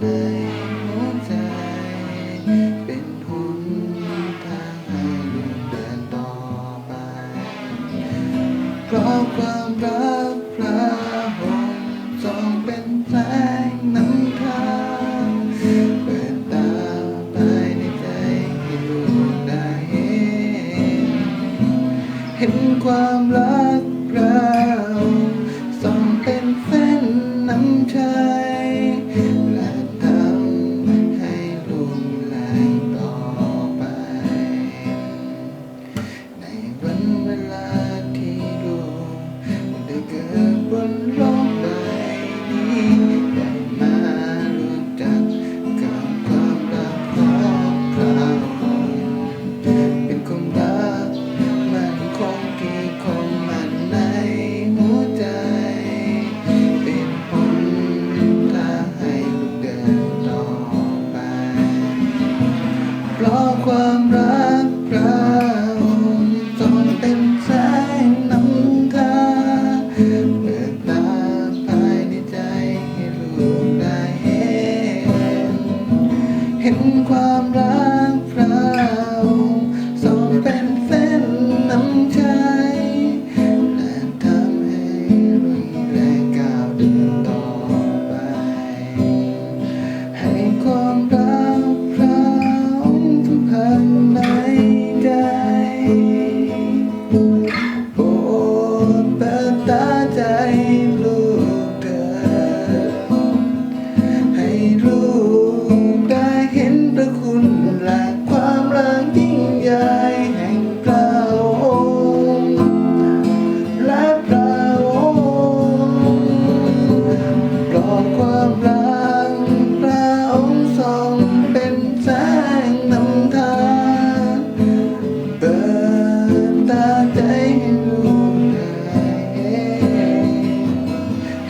ในหัวใจ เป็นหนทางให้ลูกเดินต่อไป เพราะความรักพระองค์ทรงเป็นแสงนำทางเปิดตาไปในใจให้ลูกได้เห็น เห็นความรักพระ ราะความรัก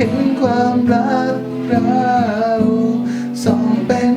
เห็นความรักเราสองเป็น